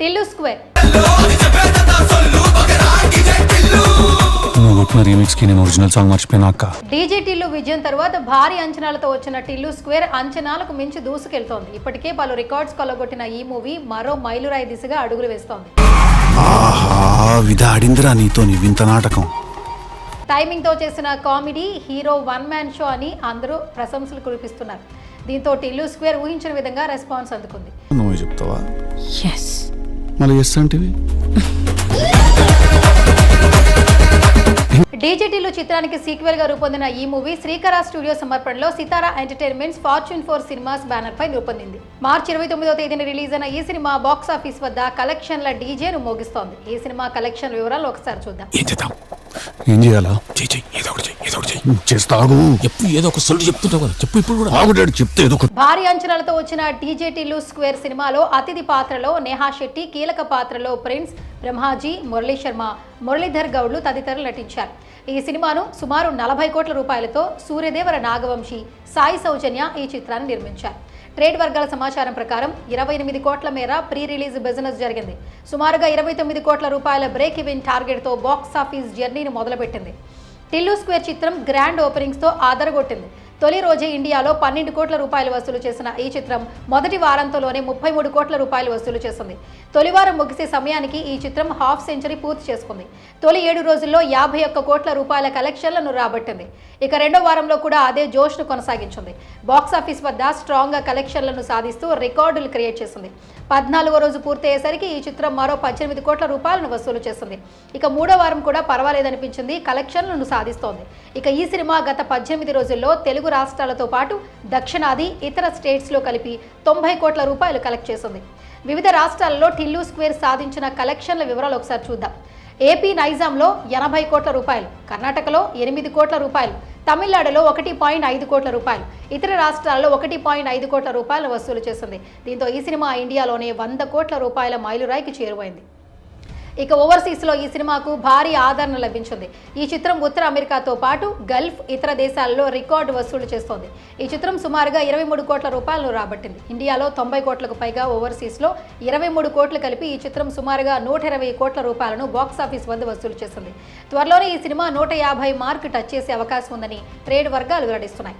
Tillu square. నువ్వు కొట్టిన రీమిక్స్కి నేను ఒరిజినల్ సాంగ్ మర్చిపోయినా అక్క. డీజే టిల్లు విజయం తర్వాత భారీ అంచనాలతో వచ్చిన టిల్లు స్క్వేర్ అంచనాలకు మించి దూసుకెళ్తోంది. ఇప్పటికే పలు రికార్డ్స్ కొల్లగొట్టిన ఈ మూవీ మరో మైలురాయి దిశగా అడుగులు వేస్తోంది. ఆహా విధ ఆడిందిరా నీతో నీ వింత నాటకం. టైమింగ్తో చేసిన comedy hero one man show అని అందరూ ప్రశంసలు కురిపిస్తున్నారు. దీంతో టిల్లు స్క్వేర్ ఊహించిన విధంగా రెస్పాన్స్ అందుకుంది. నువ్వే చెప్తావా? ఎస్ మళ్ళీ ఎస్ అంటివి? డీజేటీలు చిత్రానికి సీక్వెల్గా రూపొందిన ఈ మూవీ శ్రీకర స్టూడియో సమర్పణలో Sithara entertainments fortune four cinemas banner పై రూపొందింది. మార్చి ఇరవై తొమ్మిదో తేదీన రిలీజ్ అయిన ఈ సినిమా బాక్స్ ఆఫీస్ వద్ద కలెక్షన్ల డీజేను మోగిస్తోంది. ఈ సినిమా కలెక్షన్ వివరాలు ఒకసారి చూద్దాం. ఏం చేద్దాం? ఏం చేయాలా? చేస్తాగు ఎప్పుడు ఏదో ఒక సొల్లు చెప్తుంటావు కదా చెప్పు ఇప్పుడు కూడా. ఆగుడాడు చెప్తే ఏదో ఒక భారీ అంచనాలతో వచ్చిన డీజేటీలు స్క్వేర్ సినిమాలో అతిథి పాత్రలో నేహా శెట్టి కీలక పాత్రలో ప్రిన్స్ బ్రహ్మాజీ మురళీ శర్మ మురళీధర్ గౌడ్లు తదితరులు నటించారు. ఈ సినిమాను సుమారు నలభై కోట్ల రూపాయలతో సూర్యదేవర నాగవంశి సాయి సౌజన్య ఈ చిత్రాన్ని నిర్మించారు. ట్రేడ్ వర్గాల సమాచారం ప్రకారం ఇరవై ఎనిమిది కోట్ల మేర ప్రీ రిలీజ్ బిజినెస్ జరిగింది. సుమారుగా ఇరవై తొమ్మిది కోట్ల రూపాయల బ్రేక్ ఈవెన్ టార్గెట్తో బాక్స్ ఆఫీస్ జర్నీని మొదలుపెట్టింది. టిల్లు స్క్వేర్ చిత్రం గ్రాండ్ ఓపెనింగ్స్తో ఆదరగొట్టింది. తొలి రోజే ఇండియాలో పన్నెండు కోట్ల రూపాయలు వసూలు చేసిన ఈ చిత్రం మొదటి వారంతోనే ముప్పై మూడు కోట్ల రూపాయలు వసూలు చేసింది. తొలివారం ముగిసే సమయానికి ఈ చిత్రం హాఫ్ సెంచరీ పూర్తి చేసుకుంది. తొలి ఏడు రోజుల్లో యాభై ఒక్క కోట్ల రూపాయల కలెక్షన్లను రాబట్టింది. ఇక రెండో వారంలో కూడా అదే జోష్ను కొనసాగించింది. బాక్స్ ఆఫీస్ వద్ద స్ట్రాంగ్గా కలెక్షన్లను సాధిస్తూ రికార్డులు క్రియేట్ చేసింది. పద్నాలుగో రోజు పూర్తయ్యేసరికి ఈ చిత్రం మరో పద్దెనిమిది కోట్ల రూపాయలను వసూలు చేసింది. ఇక మూడో వారం కూడా పర్వాలేదనిపించింది కలెక్షన్లను సాధిస్తోంది. ఇక ఈ సినిమా గత పద్దెనిమిది రోజుల్లో తెలుగు రాష్ట్రాలతో పాటు దక్షిణాది ఇతర స్టేట్స్లో కలిపి తొంభై కోట్ల రూపాయలు కలెక్ట్ చేసింది. వివిధ రాష్ట్రాల్లో టిల్లు స్క్వేర్ సాధించిన కలెక్షన్ల వివరాలు ఒకసారి చూద్దాం. ఏపీ నైజాంలో ఎనభై కోట్ల రూపాయలు కర్ణాటకలో ఎనిమిది కోట్ల రూపాయలు తమిళనాడులో ఒకటి పాయింట్ ఐదు కోట్ల రూపాయలు ఇతర రాష్ట్రాల్లో ఒకటి పాయింట్ ఐదు కోట్ల రూపాయలు వసూలు చేసింది. దీంతో ఈ సినిమా ఇండియాలోనే వంద కోట్ల రూపాయల మైలురాయికి చేరువైంది. ఇక ఓవర్సీస్లో ఈ సినిమాకు భారీ ఆదరణ లభించింది. ఈ చిత్రం ఉత్తర అమెరికాతో పాటు గల్ఫ్ ఇతర దేశాల్లో రికార్డు వసూలు చేస్తోంది. ఈ చిత్రం సుమారుగా ఇరవై మూడు కోట్ల రూపాయలను రాబట్టింది. ఇండియాలో తొంభై కోట్లకు పైగా ఓవర్సీస్లో ఇరవై మూడు కోట్లు కలిపి ఈ చిత్రం సుమారుగా నూట ఇరవై కోట్ల రూపాయలను బాక్సాఫీస్ వద్ద వసూలు చేసింది. త్వరలోనే ఈ సినిమా నూట యాభై మార్క్ టచ్ చేసే అవకాశం ఉందని ట్రేడ్ వర్గాలు వెల్లడిస్తున్నాయి.